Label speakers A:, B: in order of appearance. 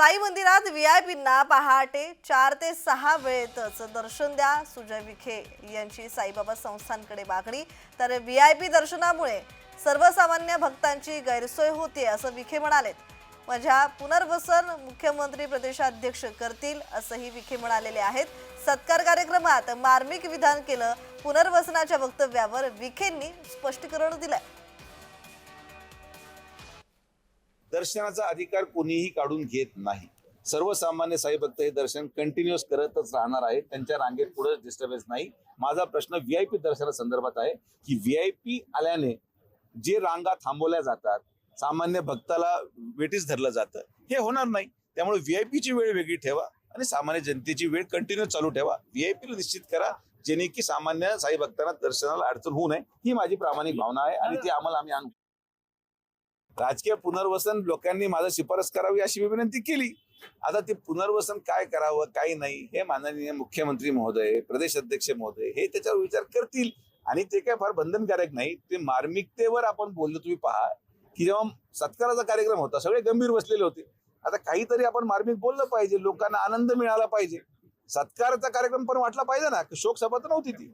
A: साई मंदिरात व्हीआयपींना पहाटे चार ते सहा वेळेतच दर्शन द्या. सुजय विखे यांची साईबाबा संस्थांकडे मागणी. तर व्हीआयपी दर्शनामुळे सर्वसामान्य भक्तांची गैरसोय होते असं विखे म्हणाले माझ्या पुनर्वसन मुख्यमंत्री प्रदेशाध्यक्ष करतील असंही विखे म्हणालेले आहेत. सत्कार कार्यक्रमात मार्मिक विधान केलं. पुनर्वसनाच्या वक्तव्यावर विखेंनी स्पष्टीकरण दिलं
B: दर्शनाचा अधिकार कोणीही काढून घेत नाही. सर्वसामान्य साई भक्त हे दर्शन कंटिन्युअस करतच राहणार आहेत. त्यांच्या रांगेत पुढे डिस्टर्बन्स नाही. माझा प्रश्न व्ही आय पी दर्शना संदर्भात आहे की व्ही आय पी आल्याने जे रांगा थांबवल्या जातात सामान्य भक्ताला वेटीस धरलं जातं हे होणार नाही. त्यामुळे व्ही आय पीची वेळ वेगळी ठेवा आणि सामान्य जनतेची वेळ कंटिन्यू चालू ठेवा. व्हीआयपीला निश्चित करा जेणे की सामान्य साई भक्तांना दर्शनाला अडचण होऊ नये. ही माझी प्रामाणिक भावना आहे आणि ती आम्हाला आम्ही आणू. राजकीय पुनर्वसन लोकांनी माझं शिफारस करावी अशी मी विनंती केली. आता ते पुनर्वसन काय करावं काय नाही हे माननीय मुख्यमंत्री महोदय प्रदेश अध्यक्ष महोदय हे त्याच्यावर विचार करतील. आणि ते काय फार बंधनकारक नाही ते मार्मिकतेवर आपण बोललो तुम्ही पहा की जेव्हा सत्काराचा कार्यक्रम होता सगळे गंभीर बसलेले होते. आता काहीतरी आपण मार्मिक बोललं पाहिजे लोकांना आनंद मिळाला पाहिजे. सत्काराचा कार्यक्रम पण वाटला पाहिजे ना शोक सभा तर नव्हती ती.